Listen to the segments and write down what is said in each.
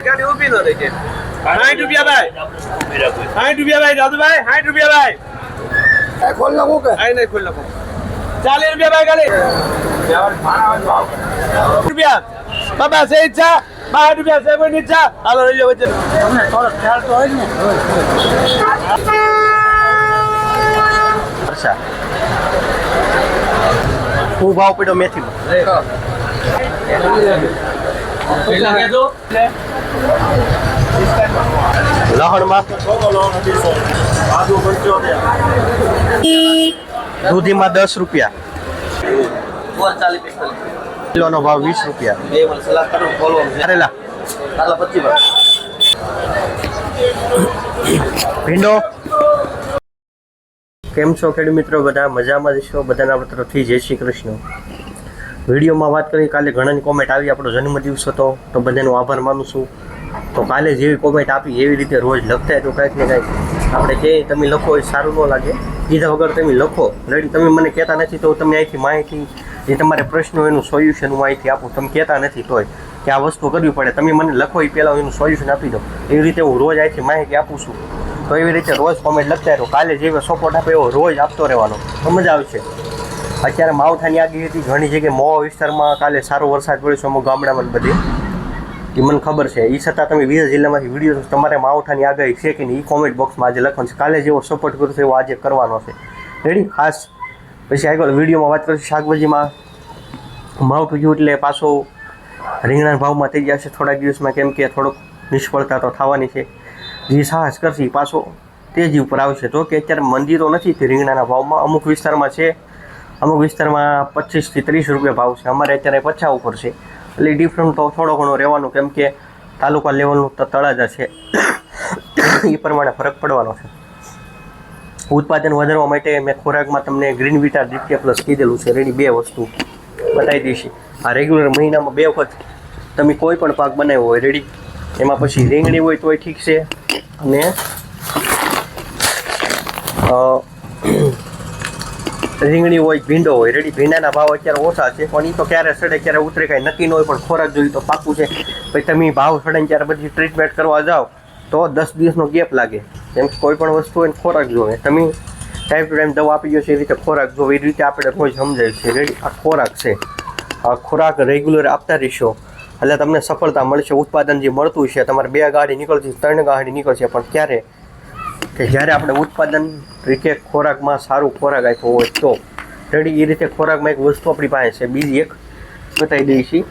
ગાડી ઊભી ન રહી કે સાઠ રૂપિયા ભાઈ સાઠ રૂપિયા ભાઈ દાદુભાઈ સાઠ રૂપિયા ભાઈ એ ખોલ નાખું કે આઈ નહીં ખોલ નાખો ચાલીસ રૂપિયા ભાઈ ખાલી રૂપિયા બાબા છે ઈચ્છા બાર રૂપિયા છે કોઈ ઈચ્છા હાલો લઈ જાઓ તમને થોડોક ખ્યાલ તો હોય ને વર્ષા હું ભાવ પડ્યો મેથીનો લહણમાં? દૂધીમાં દસ રૂપિયા. કિલોનો ભાવ વીસ રૂપિયા. કરેલા. ભીંડો. કેમ છો ખેડૂત મિત્રો? બધા મજામાં જશો બધાના તરફથી જય શ્રી કૃષ્ણ. વિડીયોમાં વાત કરી કાલે ઘણાની કોમેન્ટ આવી, આપણો જન્મદિવસ હતો, તો બધાનો આભાર માનું છું. તો કાલે જેવી કોમેન્ટ આપી, એવી રીતે રોજ લખતા તો કાંઈક ને કાંઈક આપણે કે તમે લખો એ સારું ન લાગે. કીધા વગર તમે લખો. રેડી, તમે મને કહેતા નથી તો તમને અહીંથી માહિતી, જે તમારે પ્રશ્નો એનું સોલ્યુશન હું અહીંથી આપું. તમે કહેતા નથી તોય કે આ વસ્તુ કરવી પડે. તમે મને લખો એ પહેલાં એનું સોલ્યુશન આપી દો એવી રીતે હું રોજ અહીંથી માહિતી આપું છું. તો એવી રીતે રોજ કોમેન્ટ લખતા રહ્યો કાલે જેવો સપોર્ટ આપે એવો રોજ આપતો રહેવાનો. તો મજા આવશે. અત્યારે માવઠાની આગી હતી, ઘણી જગ્યાએ મોવા વિસ્તારમાં કાલે સારો વરસાદ પડ્યો છે, અમુક ગામડામાં બધી. એ મને ખબર છે. એ છતાં તમે બીજા જિલ્લામાંથી વીડિયો તમારે માવઠાની આગાહી છે કે નહીં એ કોમેન્ટ બોક્સમાં આજે લખવાનું છે. કાલે જેવો સપોર્ટ કરશે એવો આજે કરવાનો છે. રેડી ખાસ. પછી આગળ વિડીયોમાં વાત કરીશું શાકભાજીમાં. માવઠું ગયું એટલે પાછો રીંગણાના ભાવમાં થઈ જશે થોડાક દિવસમાં કેમ કે થોડોક નિષ્ફળતા તો થવાની છે. જે સાહસ કરશે પાછો તેજી ઉપર આવશે. તો કે અત્યારે મંદિરો નથી તે રીંગણાના ભાવમાં, અમુક વિસ્તારમાં છે. અમુક વિસ્તારમાં પચીસથી ત્રીસ રૂપિયા ભાવ છે. અમારે અત્યારે પચાસ ઉપર છે. એટલે ડિફરન્ટ તો થોડો ઘણો રહેવાનું, કેમ કે તાલુકા લેવલનું તો તળાજા છે. એ પ્રમાણે ફરક પડવાનો છે. ઉત્પાદન વધારવા માટે મેં ખોરાકમાં તમને ગ્રીન વિટા ડીકે પ્લસ કીધેલું છે. રેડી બે વસ્તુ બતાવી દઈશ. આ રેગ્યુલર મહિનામાં બે વખત તમે કોઈ પણ પાક બનાવ્યો હોય રેડી એમાં પછી રીંગણી હોય તોય ઠીક છે. અને રીંગણી હોય, ભીંડો હોય, રેડી ભીંડાના ભાવ અત્યારે ઓછા છે, પણ એ તો ક્યારે સડે, ક્યારે ઉતરે, કાંઈ નક્કી ન હોય, પણ ખોરાક જોઈએ તો પાકું છે. પછી તમે ભાવ સડે ત્યારે બધી ટ્રીટમેન્ટ કરવા જાઓ, તો દસ દિવસનો ગેપ લાગે. જેમ કે કોઈ પણ વસ્તુ હોય ખોરાક જોવે. તમે ટાઈમ ટુ ટાઈમ દવા આપી ગયો છે, એ રીતે ખોરાક જોવે, એ રીતે આપણે રોજ સમજાય છે. રેડી, આ ખોરાક છે. આ ખોરાક રેગ્યુલર આપતા રહીશો. એટલે તમને સફળતા મળશે. ઉત્પાદન જે મળતું છે, તમારે બે ગાડી નીકળશે ત્રણ ગાડી નીકળશે, પણ ક્યારે કે જ્યારે આપણે ઉત્પાદન રીતે ખોરાકમાં સારું ખોરાક આપ્યો હોય તો રેડી એ રીતે ખોરાકમાં એક વસ્તુ આપણી પાસે છે. બીજી એક બતાવી દઈએ છીએ.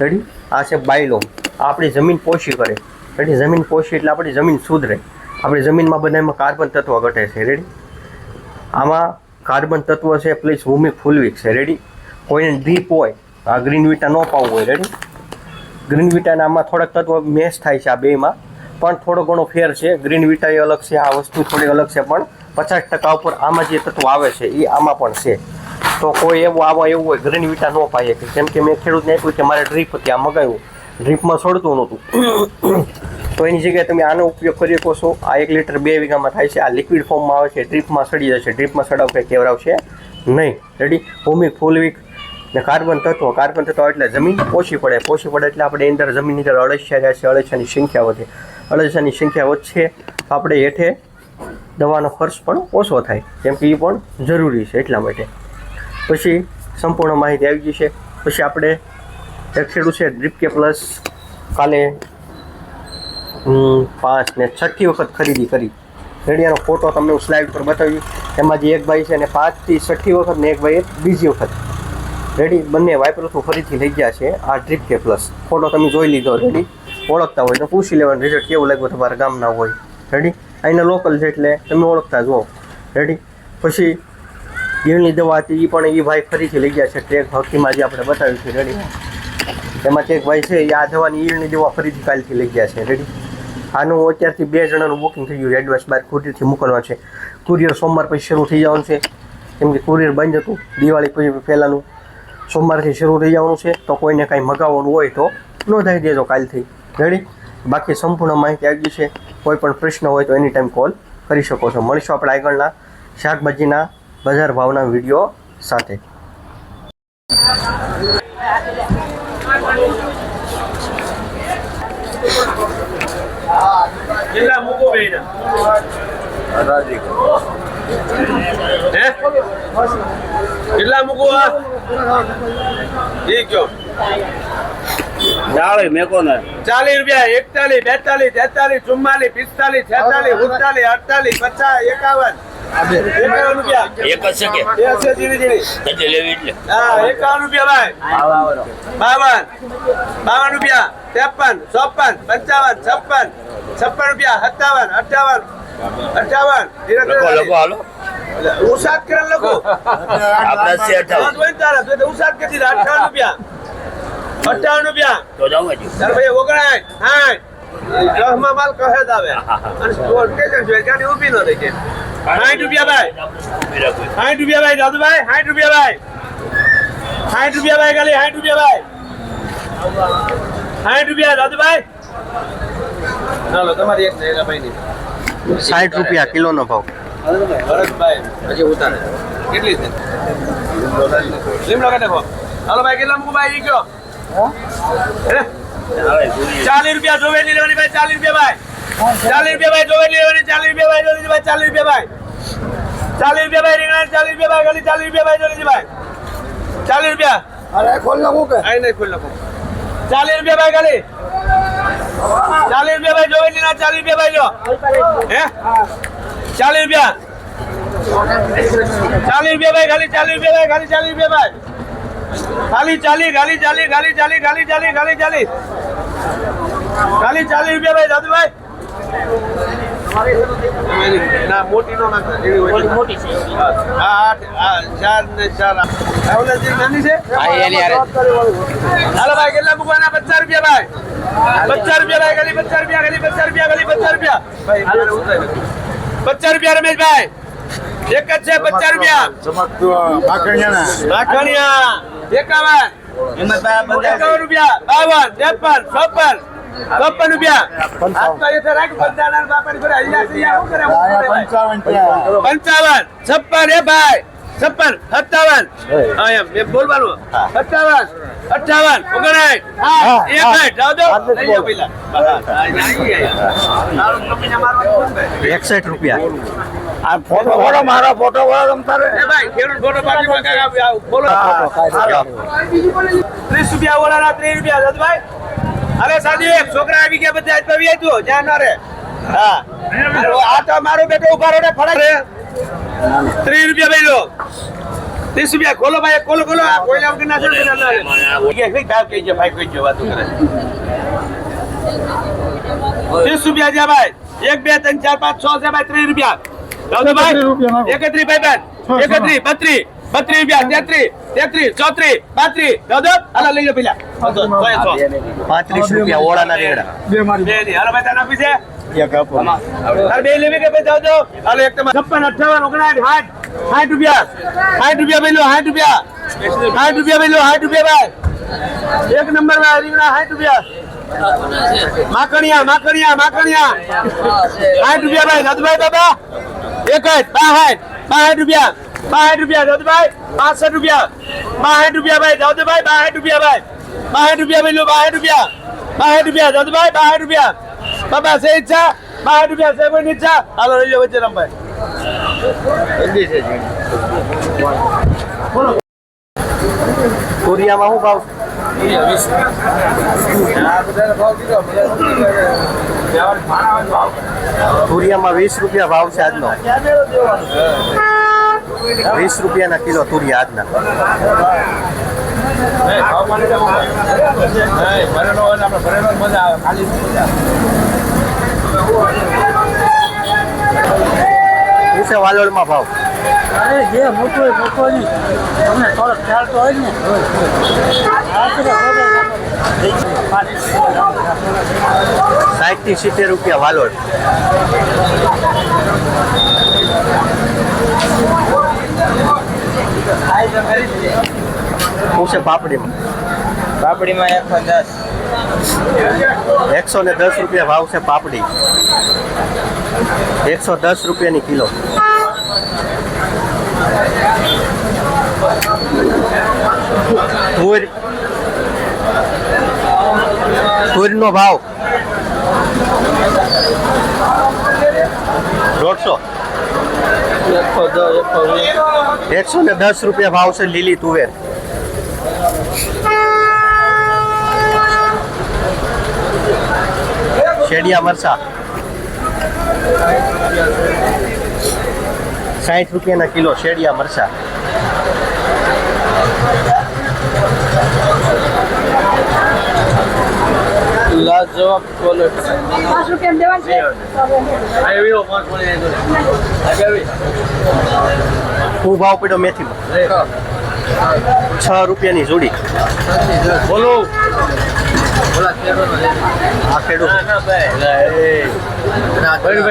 રેડી? આ છે બાયલોમ આ આપણી જમીન પોષી કરે. રેડી? જમીન પોષી એટલે આપણી જમીન સુધરે. આપણી જમીનમાં બધામાં કાર્બન તત્વ ઘટે છે. રેડી? આમાં કાર્બન તત્વ છે, પ્લસ ભૂમિ ફૂલવિક છે. રેડી? કોઈને ડ્રીપ હોય, આ ગ્રીન વિટા ન પાવું હોય. રેડી? ગ્રીન વિટાના આમાં થોડાક તત્વ મેચ થાય છે આ બેમાં. પણ થોડો ઘણો ફેર છે. ગ્રીન વિટા એ અલગ છે, આ વસ્તુ થોડી અલગ છે, પણ પચાસ ટકા ઉપર આમાં જે તત્વ આવે છે એ આમાં પણ છે. તો કોઈ એવું આવા એવું હોય ગ્રીન વિટા ન પાઈએ. કે જેમ કે મેં ખેડૂતને આપ્યું કે મારે ડ્રીપ ત્યાં મગાવ્યું. ડ્રીપમાં છોડતું નહોતું. તો એની જગ્યાએ તમે આનો ઉપયોગ કરી શકો છો. આ એક લીટર બે વીઘામાં થાય છે. આ લિક્વિડ ફોર્મમાં આવે છે. ડ્રીપમાં સડી જશે ડ્રીપમાં સડાવ કંઈ કેવરાવશે નહીં. રેડી ભૂમિ ફૂલવીક ને કાર્બન તત્વો. કાર્બન તત્વો એટલે જમીન ઓછી પડે. ઓછી પડે એટલે આપણે અંદર જમીનની અંદર અળસિયા જાય છે. અળસિયાની સંખ્યા વધે. અળસિયાની સંખ્યા વધશે. આપણે હેઠે દવાનો ખર્ચ પણ ઓછો થાય, કેમ કે એ પણ જરૂરી છે એટલા માટે. પછી સંપૂર્ણ માહિતી આવી ગઈ છે. પછી આપણે એક ખેડૂત છે ડ્રીપ કે પ્લસ કાલે પાંચ ને છઠ્ઠી વખત ખરીદી કરી. રેડિયાનો ફોટો તમને હું સ્લાઇડ પર બતાવ્યું એમાં જે એક ભાઈ છે ને પાંચથી છઠ્ઠી વખત ને એક ભાઈ બીજી વખત. રેડી બંને વાઇપરથું ફરીથી લઈ ગયા છે આ ડ્રીપ કે પ્લસ ફોટો તમે જોઈ લીધો રેડી ઓળખતા હોય તો પૂછી લેવાનું રિઝલ્ટ કેવું લાગ્યું તમારા ગામના હોય. રેડી અહીંના લોકલ છે એટલે તમે ઓળખતા જુઓ. રેડી પછી ઈળની દવા હતી એ પણ એ ભાઈ ફરીથી લઈ ગયા છે. ટ્રેક હકીમાં જે આપણે બતાવ્યું છે. રેડી એમાં એક ભાઈ છે. એ આ દવાની ઈળની દવા ફરીથી કાલથી લઈ ગયા છે. રેડી આનું અત્યારથી બે જણાનું બુકિંગ થઈ ગયું એડવાન્સ બાર કુરિયરથી મોકલવા છે. કુરિયર સોમવાર પછી શરૂ થઈ જવાનું છે. કેમ કે કુરિયર બંધ હતું. દિવાળી પછી પહેલાંનું સોમવારથી શરૂ થઈ જવાનું છે. તો કોઈને કાંઈ મગાવવાનું હોય તો નોંધાવી દેજો કાલથી. રેડી બાકી સંપૂર્ણ માહિતી આવી ગઈ છે. કોઈ પણ પ્રશ્ન હોય તો એની ટાઈમ કોલ કરી શકો છો. મળીશું આપણે આગળના શાકભાજીના બજાર ભાવના વીડિયો સાથે. કેટલા મૂકો બેયના હે કેટલા મૂકો આ ઈ કયો ચાલે મેકો ને ચાલીસ રૂપિયા એકતાલીસ બેતાલીસ તેતાલીસ ચુમ્માલીસ પિસ્તાલીસ છેતાલીસ ઉડતાલીસ અડતાલીસ પચાસ એકાવન એકાવન રૂપિયા. એક જ છે કે એ હશે ધીરે ધીરે એટલે લેવી એટલે. હા એકાવન રૂપિયા ભાઈ. બાવન બાવન રૂપિયા ત્રેપન ચોપન પંચાવન છપ્પન છપ્પન રૂપિયા સત્તાવન અઠાવન અઠાવન લખો હાલો. ઉસાદ કરે લખો. આપણા છે અઠાવન. ઉસાદ કરી અઠાવન રૂપિયા. અઠાવન રૂપિયા. તો તાર ભાઈ ઓગણાય. હાઠ દસમાં માલ કહે જ આવે. અને સ્ટોર સ્ટેશન જોઈએ ત્યાંની ઊભી ન રહી કે. સાઠ રૂપિયા ભાઈ. સાઠ રૂપિયા ભાઈ દાદુભાઈ સાઠ રૂપિયા ભાઈ. સાઠ રૂપિયા ભાઈ ખાલી સાઠ રૂપિયા ભાઈ. સાઠ રૂપિયા દાદુભાઈ. ચાલો તમારી એક ને ભાઈ ની સાઠ રૂપિયા કિલોનો ભાવ. ભરતભાઈ હજી ઉતારે. કેટલી છે? લીમડો કાઢે નાખો. હાલો ભાઈ કેટલા મૂકું ભાઈ હે? ચાલીસ રૂપિયા જોવેલી લેવાની ભાઈ ચાલીસ રૂપિયા ભાઈ ચાલીસ રૂપિયા ભાઈ જોવેલી લેવાની ચાલીસ રૂપિયા ભાઈ જોડી ભાઈ ચાલીસ રૂપિયા ભાઈ ચાલીસ રૂપિયા ભાઈ રીંગણા ચાલીસ રૂપિયા ભાઈ ગલી ચાલીસ રૂપિયા ભાઈ જોડી ભાઈ ચાલીસ રૂપિયા અરે ખોલ નાખું કે અહીં નહીં ખોલ નાખો ચાલીસ રૂપિયા ભાઈ ગલી ચાલીસ રૂપિયા ભાઈ જોવેલી ના ચાલીસ રૂપિયા ભાઈ જો હે ચાલીસ રૂપિયા ચાલીસ રૂપિયા ભાઈ ખાલી ચાલીસ રૂપિયા ભાઈ ખાલી ચાલીસ રૂપિયા ભાઈ ખાલી ચાલી ખાલી ચાલી ખાલી ચાલી ખાલી ચાલી ખાલી ચાલી. ખાલી ચાલી રૂપિયા ભાઈ દાદુભાઈ. ના મોટી નો નાખતા એવી હોય મોટી છે. આઠ ચાર ને ચાર આ ઓલા જે નાની છે? હાલો ભાઈ કેટલા મૂકવાના? પચાસ રૂપિયા ભાઈ. પચાસ રૂપિયા ભાઈ ખાલી પચાસ રૂપિયા ખાલી પચાસ રૂપિયા ખાલી પચાસ રૂપિયા. ભાઈ મારે ઉતારી નાખો. પચાસ રૂપિયા રમેશભાઈ એક જ છે પચાસ રૂપિયા. લાખણિયા એકાવન. એકાવન રૂપિયા. બાવન ત્રેપન છપ્પન છપ્પન રૂપિયા? પંચાવન. છપ્પન એ ભાઈ. છપ્પન સત્તાવન. હા એમ એમ બોલવાનું. સત્તાવન અઠાવન ઓગણસાઠ સાઠ એકસઠ જાઓ લઈ જાઓ પેલા? એકસઠ રૂપિયા. આ ફોટો ફોટો મારો ફોટો વાળો તમ એ ભાઈ ખેડૂત ફોટો પાડીમાં કાંઈક આવ- બોલો. ત્રીસ રૂપિયા ઓલાના ત્રીસ રૂપિયા દાદુભાઈ અરે સાદી છોકરા આવી ગયા બધા આજ પવી આપ્યો જ્યાં ના રે હા. આ તો મારો બેટો ઊભા રહે ફળે રે ત્રીસ રૂપિયા ભાઈ લો. ત્રીસ રૂપિયા ખોલો ભાઈ ખોલો ખોલો. આ ના ના રે કે કહી છે ભાઈ કહી છે વાતો કરે. ત્રીસ રૂપિયા છે ભાઈ. એક બે ત્રણ ચાર પાંચ છ છે ભાઈ ત્રીસ રૂપિયા. દાદુભાઈ ભાઈ બેન. બત્રીસ રૂપિયા તેત્રીસ તેત્રીસ ચોત્રીસ પાંત્રીસ દાદો હાલો લઈ લો પેલા. પાંત્રીસ રૂપિયા ઓળાના રીંગણા બે મારી. હાલો ભાઈ તને આપી છે. એક બે લેવી કે ભાઈ જાઓ. હાલો એક તમારે. છપ્પન અઠાવન ઓગણાઠ સાઠ. સાઠ રૂપિયા. સાઠ રૂપિયા પેલો સાઠ રૂપિયા. સાઠ રૂપિયા પેલો સાઠ રૂપિયા ભાઈ એક નંબરમાં રીંગણા સાઠ રૂપિયા. માકણિયા માકણિયા માકણિયા. સાઠ રૂપિયા ભાઈ દાદુભાઈ બાબા. એક જ, બાસઠ બાસઠ રૂપિયા. બાસઠ રૂપિયા દાદુભાઈ પાસઠ રૂપિયા. બાસઠ રૂપિયા ભાઈ દાદુભાઈ બાસઠ રૂપિયા ભાઈ. બાસઠ રૂપિયા પેલું બાસઠ રૂપિયા. બાસઠ રૂપિયા દાદુભાઈ બાસઠ રૂપિયા. બાબા, સે ઈચ્છા? બાસઠ રૂપિયા, સે કોઈ ઈચ્છા? હાલો, લઈ લો વચ્ચે રમભાઈ. કોરિયામાં શું ભાવ? તુરિયામાં વીસ રૂપિયા ભાવ છે આજનો. વીસ રૂપિયાના કિલો તુરિયા આજના. શું છે વાલોડમાં ભાવ? અરે જે મોટો મોટો નહીં તમને થોડો ખ્યાલ તો હોય ને. સાઠથી સિત્તેર રૂપિયા વાલોડ. શું છે પાપડીમાં? પાપડીમાં એકસો દસ. એકસો ને દસ રૂપિયા ભાવ છે પાપડી. એકસો દસ રૂપિયાની કિલો. તુર તુરનો ભાવ. દોઢસો. એકસો ને દસ રૂપિયા ભાવ છે લીલી તુવેર. શેડિયા મરસા સાઠ રૂપિયાના કિલો શેડિયા મરસા લાજવાબ ક્વોલિટી પાંચ રૂપિયા દેવાનું છે? શું ભાવ પડ્યો મેથી છ રૂપિયાની જોડી. બોલો.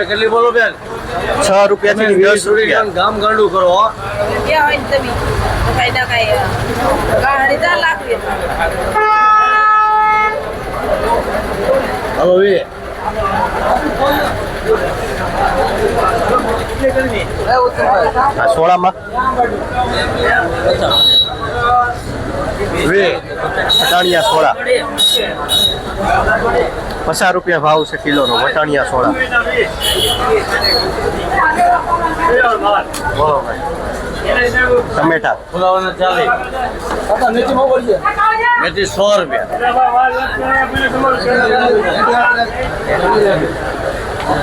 કેટલી બોલો બેન? છ રૂપિયાથી વીસ રૂપિયા. ગામ ગાંડું કરો હો. કાંઈ લાખ રૂપિયા હાલો વી આ સોળામાં? વે, વટાણિયા સોળા. પચાસ રૂપિયા ભાવ છે કિલોનો, વટાણિયા સોળા. ટમેટા. મેથી સો રૂપિયા.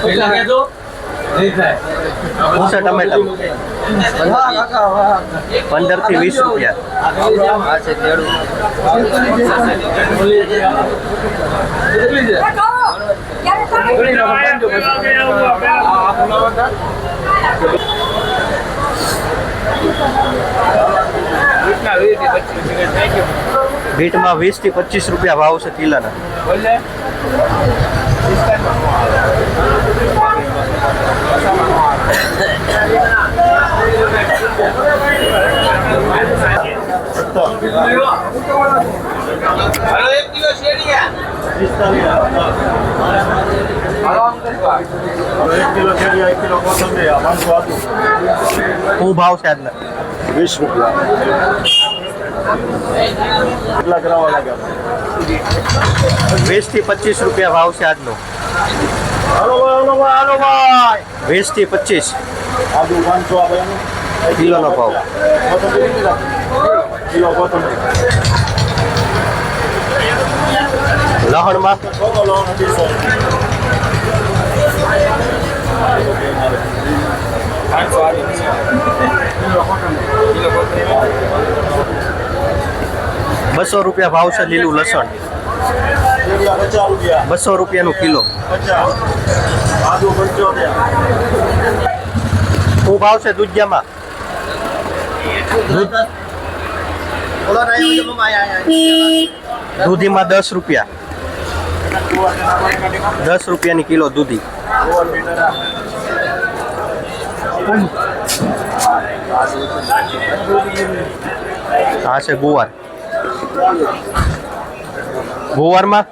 પેલા કહેજો નહીં થાય શું છે ટમેટા? પંદરથી વીસ રૂપિયા. છે. બીટમાં વીસથી પચીસ રૂપિયા ભાવ છે કિલોના. હાલો એક કિલો શેરડીયા શું ભાવ છે આજના? વીસ રૂપિયા કેટલા કરાવવા લાગે? વીસથી પચીસ રૂપિયા ભાવ છે આજનો. વીસથી પચીસ. આજુ પાંચસો કિલોનો ભાવ. કિલો કોથમીર. લહણમાં? બસો રૂપિયા ભાવ છે લીલું લસણ. બસો રૂપિયાનું કિલો. શું ભાવ છે દૂધિયામાં? દૂધીમાં દસ રૂપિયા. દસ રૂપિયાની કિલો દૂધી. આ છે ગુવાર. ગુવારમાં?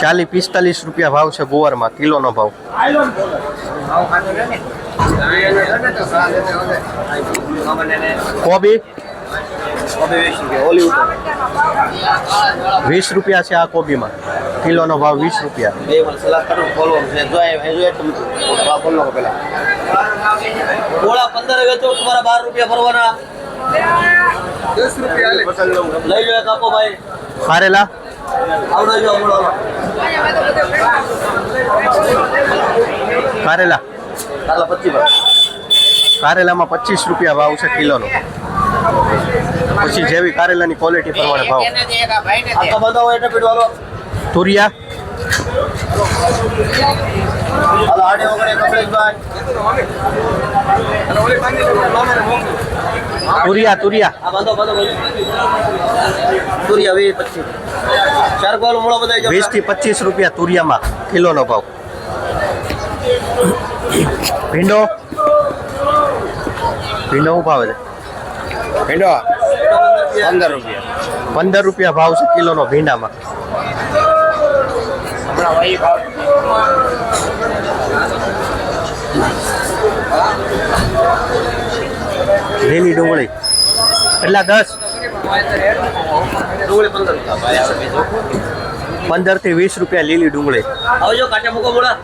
ચાલી પિસ્તાલીસ રૂપિયા ભાવ છે ગુવારમાં કિલોનો ભાવ. કોબી? વીસ રૂપિયા છે આ કોબીમાં. કિલોનો ભાવ વીસ રૂપિયા. ગોળા પંદર વેચો તમારા બાર રૂપિયા ભરવાના. લઈ લો એક ભાઈ. કારેલા આવડો જો હમણાં કારેલા ભાઈ કારેલામાં પચીસ રૂપિયા ભાવ છે કિલોનો. પછી જેવી કારેલાની ક્વોલિટી પ્રમાણે ભાવ. તુરિયા. તુરિયા તુરિયા. તુરિયા વીસ પચીસ. ચાર મૂળો બધા વીસથી પચીસ રૂપિયા તુરિયામાં કિલોનો ભાવ. ભીંડો. ભીંડો શું ભાવે છે? ભીંડો. પંદર રૂપિયા. પંદર રૂપિયા ભાવ છે કિલોનો ભીંડામાં. લીલી ડુંગળી. એટલા દસ. ડુંગળી પંદરથી વીસ રૂપિયા લીલી ડુંગળી. આવજો કાચા મૂકો બોલા.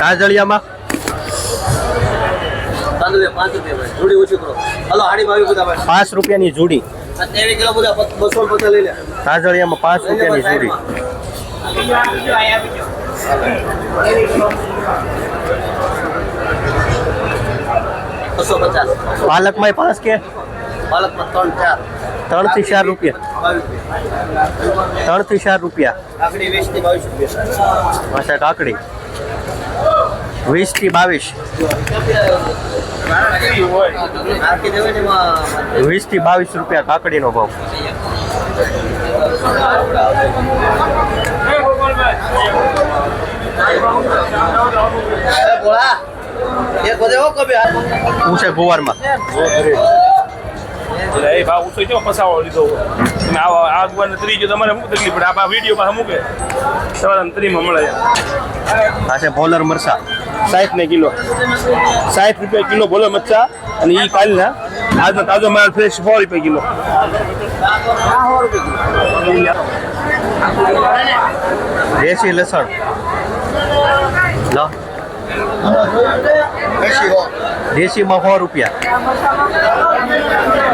કાજળિયામાં? પાંચ રૂપિયાની જોડી. કાજળિયામાં પાંચ રૂપિયાની જોડી. પાલકમાં પાંચ કે? ત્રણથી ચાર રૂપિયા. ત્રણથી ચાર રૂપિયા. કાકડી વીસથી બાવીસ રૂપિયા. પાછા કાકડી. વીસથી બાવીસ. વીસથી બાવીસ રૂપિયા કાકડીનો ભાવ. હો છે ગુવારમાં એટલે એ ભાવ ઊંચો કેવો પસાવો લીધો? અને આવા આ આગવાને ત્રીજો તમારે શું તકલીફ પડે? આ વીડિયો પાસે સવારે તમારે ત્રીમાં મળે. આ છે બોલર મરસા સાઠ ને કિલો. સાઠ રૂપિયા કિલો બોલો મચ્છા અને એ કાલના આજનો તાજો માલ ફ્રેશ સો રૂપિયા કિલો. દેશી લસણ. લો. દેશીમાં સો રૂપિયા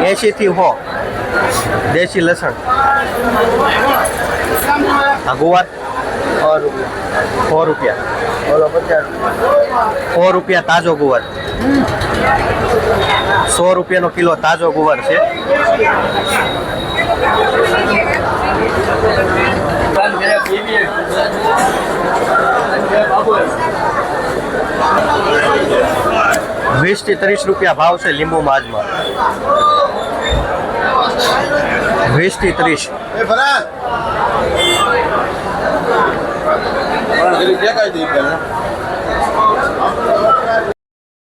એસી થી સો દેશી લસણ આ ગુવાર સો રૂપિયા સો રૂપિયા તાજો ગુવાર સો રૂપિયાનો કિલો તાજો ગુવાર છે વીસ થી ત્રીસ રૂપિયા ભાવ છે લીંબુ માજમાં. વીસથી ત્રીસ. એ